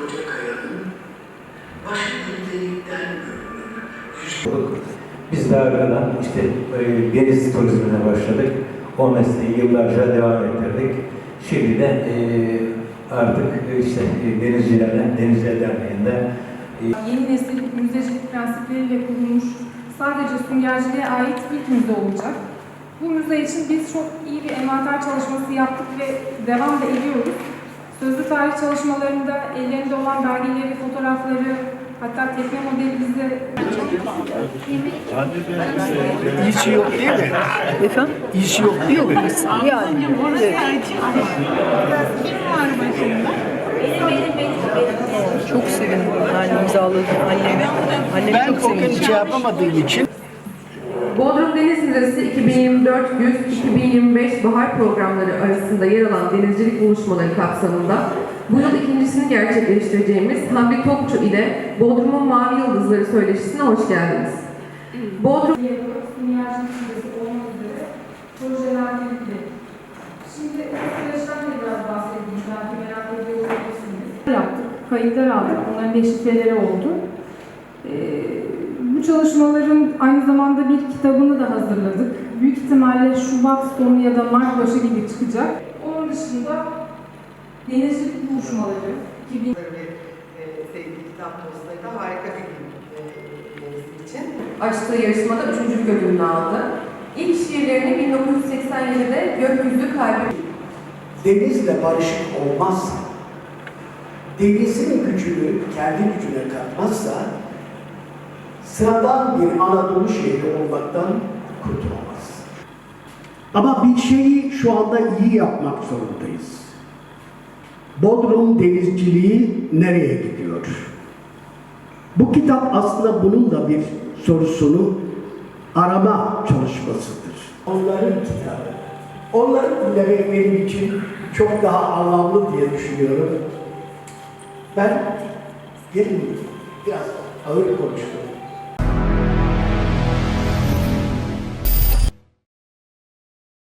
koca kayanın başı delikten görünür. Biz daha evvelen işte e, deniz turizmine başladık. O mesleği yıllarca devam ettirdik. Şimdi de e, artık e, işte e, denizcilerle, denizciler derneğinde e... Yeni nesil müzecilik prensipleriyle kurulmuş sadece süngerciliğe ait ilk müze olacak. Bu müze için biz çok iyi bir envanter çalışması yaptık ve devam da ediyoruz. Sözlü tarih çalışmalarında ellerinde olan belgeleri, fotoğrafları, hatta tekne modelimizi... İşi yok değil mi? Efendim? İşi yok değil mi? Yani. Kim var başında? Çok sevindim. Yani imzaladım annemi. Annem ben çok sevindim. Ben şey yapamadığım için. Bodrum Deniz Lirası 2024 100 2024 Bahar programları arasında yer alan denizcilik buluşmaları kapsamında bu yıl ikincisini gerçekleştireceğimiz Hamdi Topçu ile Bodrum'un Mavi Yıldızları Söyleşisi'ne hoş geldiniz. Bodrum... Şimdi biraz bahsedeyim. Belki merak ediyor olabilirsiniz. Yaptık, kayıtlar aldık. Onların teşvikleri oldu. Bu çalışmaların aynı zamanda bir kitabını da hazırladık. Büyük ihtimalle Şubat sonu ya da Mart başı gibi çıkacak. Onun dışında denizcilik buluşmaları 2000 Böyle bir e, sevgili kitap dostları da harika bir gün e, için. açtığı yarışmada üçüncülük ödülünü aldı. İlk şiirlerini 1987'de Gökyüzü Kalbi denizle barışık olmazsa, denizin gücünü kendi gücüne katmazsa, sıradan bir Anadolu şehri olmaktan kurtulamaz. Ama bir şeyi şu anda iyi yapmak zorundayız. Bodrum denizciliği nereye gidiyor? Bu kitap aslında bunun da bir sorusunu arama çalışmasıdır. Onların kitabı. Onların dinlemek benim için çok daha anlamlı diye düşünüyorum. Ben gelin biraz ağır konuştum.